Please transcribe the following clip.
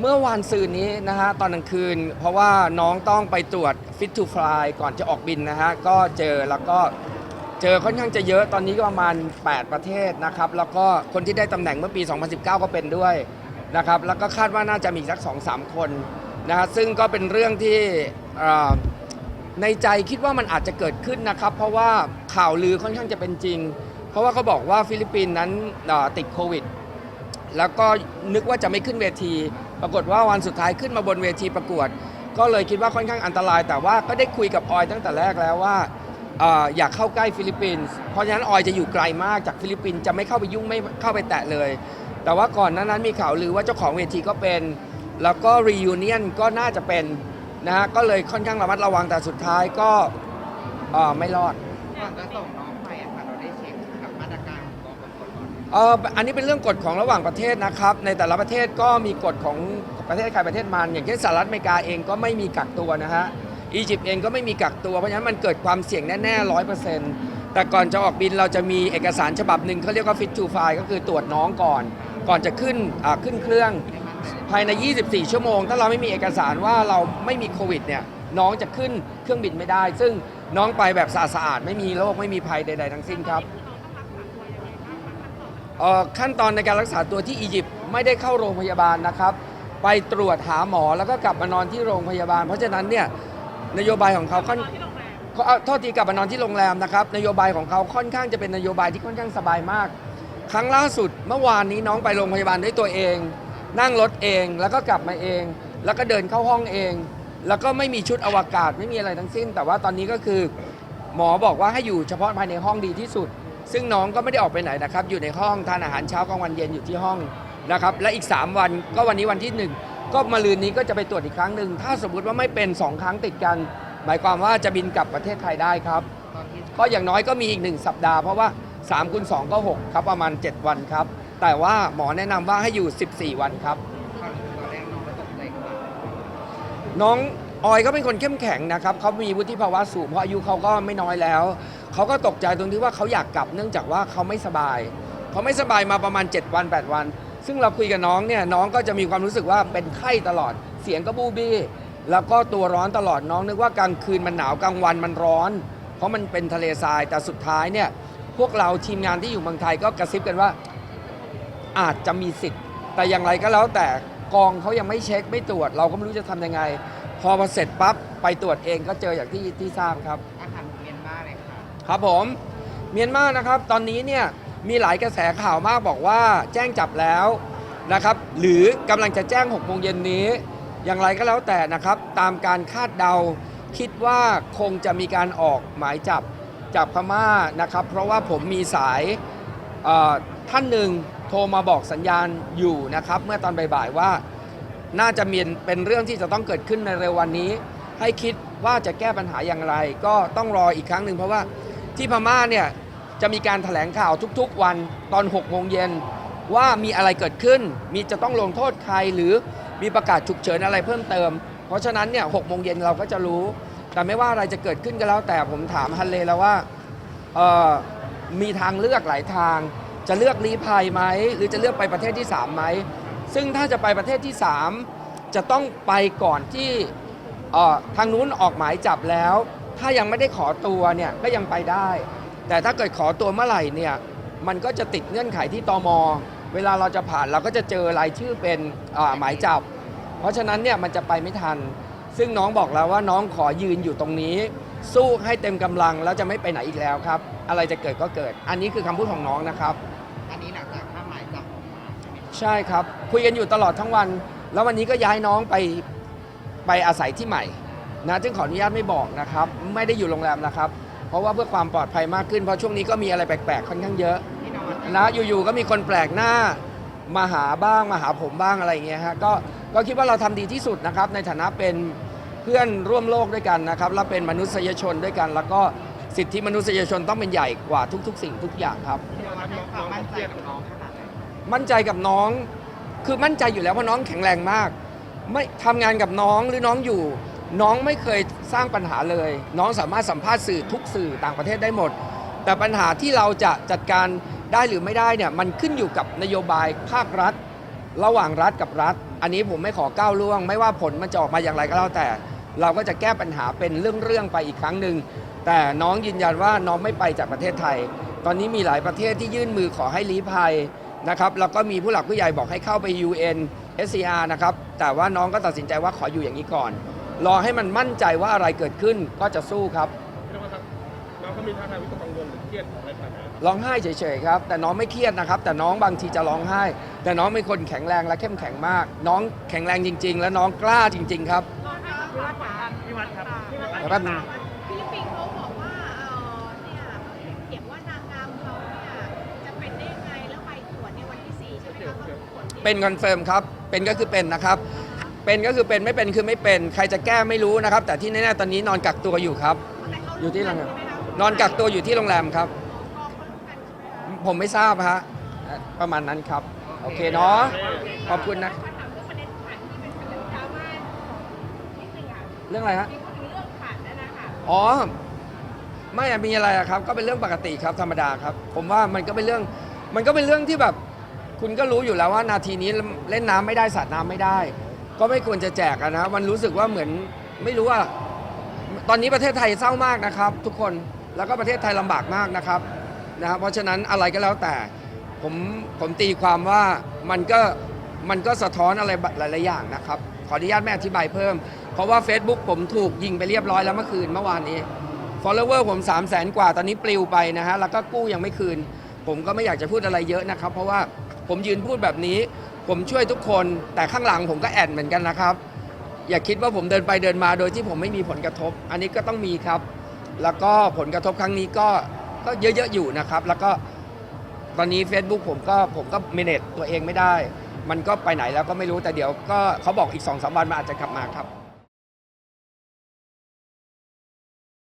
เมื่อวานซืนนี้นะฮะตอนกลางคืน เพราะว่าน้องต้องไปตรวจ Fit to Fly ก่อนจะออกบินนะฮะก็เจอแล้วก็เจอค่อนข้างจะเยอะตอนนี้ก็ประมาณ 8 ประเทศนะครับ แล้วก็คนที่ได้ตำแหน่งเมื่อปี 2019 ก็เป็นด้วยนะครับ แล้วก็คาดว่าน่าจะมีอีกสัก 2-3 คนนะฮะซึ่งก็เป็นเรื่องที่ในใจคิดว่ามันอาจจะเกิดขึ้นนะครับ เพราะว่าข่าวลือค่อนข้างจะเป็นจริง เพราะว่าเขาบอกว่าฟิลิปปินส์นั้นติดโควิด แล้วก็นึกว่าจะไม่ขึ้นเวที ปรากฏว่าวันสุดท้ายขึ้นมาบนเวทีประกวด ก็เลยคิดว่าค่อนข้างอันตราย แต่ว่าก็ได้คุยกับออยตั้งแต่แรกแล้วว่าอยากเข้าใกล้ฟิลิปปินส์เพราะฉะนั้นออยจะอยู่ไกลมากจากฟิลิปปินส์จะไม่เข้าไปยุ่งไม่เข้าไปแตะเลย แต่ว่าก่อนหนานั้นมีข่าวลือว่าเจ้าของเวทีก็เป็น แล้วก็รียูเนียนก็น่าจะเป็นนะฮะก็เลยค่อนข้างระมัดระวังแต่สุดท้ายก็ไม่รอดจะส่งน้อง เอ่ออันนี้เป็นเรื่องกฎของระหว่างประเทศนะครับ ในแต่ละประเทศก็มีกฎของประเทศใครประเทศมันอย่างเช่นสหรัฐอเมริกาเองก็ไม่มีกักตัวนะฮะอียิปต์เองก็ไม่มีกักตัวเพราะฉะนั้นมันเกิดความเสี่ยงแน่ๆร้อยเปอร์เซ็นต์แต่ก่อนจะออกบินเราจะมีเอกสารฉบับหนึ่งเขาเรียกว่า fit to fly ก็คือตรวจน้องก่อน ก่อนจะขึ้นขึ้นเครื่องภายใน 24 ชั่วโมง ถ้าเราไม่มีเอกสารว่าเราไม่มีโควิดเนี่ยน้องจะขึ้นเครื่องบินไม่ได้ ซึ่งน้องไปแบบสะอาดๆไม่มีโรคไม่มีภัยใด ๆ ทั้งสิ้นครับ ขั้นตอนในการรักษาตัวที่อียิปต์ไม่ได้เข้าโรงพยาบาลนะครับ ไปตรวจหาหมอแล้วก็กลับมานอนที่โรงพยาบาล เพราะฉะนั้นเนี่ยนโยบายของเขาค่อนเขาเอาโทษทีกลับมานอนที่โรงแรมนะครับนโยบายของเขาค่อนข้างจะเป็นนโยบายที่ค่อนข้างสบายมาก ครั้งล่าสุดเมื่อวานนี้น้องไปโรงพยาบาลด้วยตัวเอง นั่งรถเองแล้วก็กลับมาเอง แล้วก็เดินเข้าห้องเอง แล้วก็ไม่มีชุดอวกาศไม่มีอะไรทั้งสิ้น แต่ว่าตอนนี้ก็คือ หมอบอกว่าให้อยู่เฉพาะภายในห้องดีที่สุด ซึ่งน้องก็ไม่ได้ออกไปไหนนะครับ อยู่ในห้องทานอาหารเช้ากลางวันเย็นอยู่ที่ห้องนะครับ และอีก 3 วันก็วันนี้วันที่ 1 ก็มาลืนนี้ก็จะไปตรวจอีกครั้งหนึ่ง ถ้าสมมุติว่าไม่เป็น 2 ครั้งติดกัน หมายความว่าจะบินกลับประเทศไทยได้ครับ ก็อย่างน้อยก็มีอีก 1 สัปดาห์เพราะว่า3คูณ2ก็ 6 ครับ ประมาณ 7 วันครับ แต่ว่าหมอแนะนำว่าให้อยู่ 14 วันครับ น้องออยก็เป็นคนเข้มแข็งนะครับเขามีวุฒิภาวะสูงเพราะอายุเขาก็ไม่น้อยแล้ว เขาก็ตกใจตรงที่ว่าเขาอยากกลับเนื่องจากว่าเขาไม่สบาย เขาไม่สบายมาประมาณ 7 วัน 8 วัน ซึ่งเราคุยกับน้องเนี่ยน้องก็จะมีความรู้สึกว่าเป็นไข้ตลอด เสียงก็บูบี้ แล้วก็ตัวร้อนตลอดน้องนึกว่ากลางคืนมันหนาวกลางวันมันร้อน เพราะมันเป็นทะเลทรายแต่สุดท้ายเนี่ยพวกเราทีมงานที่อยู่เมืองไทยก็กระซิบกันว่าอาจจะมีสิทธิ์ แต่อย่างไรก็แล้วแต่กองเขายังไม่เช็คไม่ตรวจ เราก็ไม่รู้จะทำยังไง พอมาเสร็จปั๊บไปตรวจเองก็เจออย่างที่ที่ทราบครับ ครับผมเมียนมานะครับตอนนี้เนี่ยมีหลายกระแสข่าวมากบอกว่าแจ้งจับแล้วนะครับหรือกำลังจะแจ้ง6โมงเย็นนี้ อย่างไรก็แล้วแต่นะครับตามการคาดเดาคิดว่าคงจะมีการออกหมายจับจากพม่านะครับ เพราะว่าผมมีสายท่านหนึ่งโทรมาบอกสัญญาณอยู่นะครับ เมื่อตอนบ่ายๆว่าน่าจะมีเป็นเรื่องที่จะต้องเกิดขึ้นในเร็ววันนี้ ให้คิดว่าจะแก้ปัญหาอย่างไร ก็ต้องรออีกครั้งหนึ่งเพราะว่า ที่พม่าเนี่ยจะมีการถแถลงข่าวทุกๆ วันตอน6โมงเย็นว่ามีอะไรเกิดขึ้น มีจะต้องลงโทษใครหรือมีประกาศฉุกเฉินอะไรเพิ่มเติม เพราะฉะนั้นเนี่ยหกโมงเย็นเราก็จะรู้ แต่ไม่ว่าอะไรจะเกิดขึ้นก็แล้ว แต่ผมถามฮันเลแล้วว่ามีทางเลือกหลายทาง จะเลือกรีภัยไหมหรือจะเลือกไปประเทศที่สามไหมซึ่งถ้าจะไปประเทศที่ 3 จะต้องไปก่อนที่ทางนู้นออกหมายจับแล้ว ถ้ายังไม่ได้ขอตัวเนี่ยก็ยังไปได้ แต่ถ้าเกิดขอตัวเมื่อไหร่เนี่ยมันก็จะติดเงื่อนไขที่ตมเวลาเราจะผ่านเราก็จะเจอรายชื่อเป็นอ่าหมายจับ เพราะฉะนั้นเนี่ยมันจะไปไม่ทัน ซึ่งน้องบอกแล้วว่าน้องขอยืนอยู่ตรงนี้ สู้ให้เต็มกำลังแล้วจะไม่ไปไหนอีกแล้วครับ อะไรจะเกิดก็เกิด อันนี้คือคำพูดของน้องนะครับ อันนี้หลังจากถ้าหมายจับออกมาใช่ไหมคะใช่ครับ คุยกันอยู่ตลอดทั้งวัน แล้ววันนี้ก็ย้ายน้องไปไปอาศัยที่ใหม่ นะซึ่งขออนุญาตไม่บอกนะครับ ไม่ได้อยู่โรงแรมนะครับ เพราะว่าเพื่อความปลอดภัยมากขึ้น เพราะช่วงนี้ก็มีอะไรแปลกๆ ค่อนข้างเยอะที่นอนนะอยู่ๆก็มีคนแปลกหน้ามาหาบ้างมาหาผมบ้างอะไรอย่างเงี้ยฮะก็ก็คิดว่าเราทำดีที่สุดนะครับ ในฐานะเป็นเพื่อนร่วมโลกด้วยกันนะครับและเป็นมนุษยชนด้วยกัน แล้วก็สิทธิมนุษยชนต้องเป็นใหญ่กว่าทุก ๆ สิ่งทุกอย่างครับที่นอนให้ความมั่นใจกับน้องขนาดไหนมั่นใจกับน้องคือมั่นใจอยู่แล้วเพราะน้องแข็งแรงมาก ไม่ทำงานกับน้องหรือน้องอยู่ น้องไม่เคยสร้างปัญหาเลย น้องสามารถสัมภาษณ์สื่อทุกสื่อต่างประเทศได้หมด แต่ปัญหาที่เราจะจัดการได้หรือไม่ได้เนี่ยมันขึ้นอยู่กับนโยบายภาครัฐ ระหว่างรัฐกับรัฐ อันนี้ผมไม่ขอก้าวล่วง ไม่ว่าผลมันจะออกมาอย่างไรก็แล้วแต่ เราก็จะแก้ปัญหาเป็นเรื่องๆไปอีกครั้งหนึ่งแต่น้องยืนยันว่าน้องไม่ไปจากประเทศไทย ตอนนี้มีหลายประเทศที่ยื่นมือขอให้ลี้ภัยนะครับแล้วก็มีผู้หลักผู้ใหญ่บอกให้เข้าไป UN SCR นะครับแต่ว่าน้องก็ตัดสินใจว่าขออยู่อย่างนี้ก่อน รอให้มันมั่นใจว่าอะไรเกิดขึ้นก็จะสู้ครับพี่นวัดครับน้องเขามีท่าทางวิตกกังวลหรือเครียดอะไรขนาดไหนร้องไห้เฉยๆครับ แต่น้องไม่เครียดนะครับ แต่น้องบางทีจะร้องไห้ แต่น้องเป็นคนแข็งแรงและเข้มแข็งมาก น้องแข็งแรงจริง ๆ และน้องกล้าจริง ๆ ครับพี่วัดจ๋าพี่วัดครับพี่วัดเดี๋ยวแป๊บนึงฟิลิปปินส์เขาบอกว่าเอ่อเนี่ยเขียนว่านางงามเขาเนี่ยจะเป็นได้ยังไงแล้วไปตรวจในวันที่สี่ใช่ไหมคะเขาตรวจยเป็นคอนเฟิร์มครับเป็นก็คือเป็นนะครับ เป็นก็คือเป็นไม่เป็นคือไม่เป็น ใครจะแก้ไม่รู้นะครับ แต่ที่แน่ๆตอนนี้นอนกักตัวอยู่ครับแต่เขาอยู่ที่โรงแรมใช่ไหคะนอนกักตัวอยู่ที่โรงแรมครับกองเขารู้กันใช่ไหมคะผมไม่ทราบฮะเอ่อประมาณนั้นครับ โอเคเนาะขอบคุณนะขอถามเรื่องประเด็นผ่านที่เป็นประเด็นดราม่านิดนึงอะเรื่องอะไรฮะมีพูดถึงเรื่องผ่านนั่นนะคะอ๋อไม่อะมีอะไรอะครับ ก็เป็นเรื่องปกติครับธรรมดาครับ ผมว่ามันก็เป็นเรื่องมันก็เป็นเรื่องที่แบบ คุณก็รู้อยู่แล้วว่านาทีนี้เล่นน้ำไม่ได้สาดน้ำไม่ได้ ก็ไม่ควรจะแจกอะนะ มันรู้สึกว่าเหมือนไม่รู้ว่า ตอนนี้ประเทศไทยเศร้ามากนะครับ ทุกคนแล้วก็ประเทศไทยลำบากมากนะครับนะครับเพราะฉะนั้นอะไรก็แล้วแต่ผมผมตีความว่ามันก็มันก็สะท้อนอะไรหลายๆอย่างนะครับ ขออนุญาตไม่อธิบายเพิ่ม เพราะว่า Facebook ผมถูกยิงไปเรียบร้อยแล้วเมื่อคืนเมื่อวานนี้ follower ผม 3 0 0แสนกว่าตอนนี้ปลิวไปนะฮะแล้วก็กู้ยังไม่คืน ผมก็ไม่อยากจะพูดอะไรเยอะนะครับ เพราะว่าผมยืนพูดแบบนี้ ผมช่วยทุกคนแต่ข้างหลังผมก็แอดเหมือนกันนะครับ อย่าคิดว่าผมเดินไปเดินมาโดยที่ผมไม่มีผลกระทบ อันนี้ก็ต้องมีครับ แล้วก็ผลกระทบครั้งนี้ก็ก็เยอะๆอยู่นะครับ แล้วก็ตอนนี้ Facebook ผมก็ผมก็เมเนจตัวเองไม่ได้ มันก็ไปไหนแล้วก็ไม่รู้แต่เดี๋ยวก็เขาบอกอีก2อสาวันมันอาจจะกลับมาครับ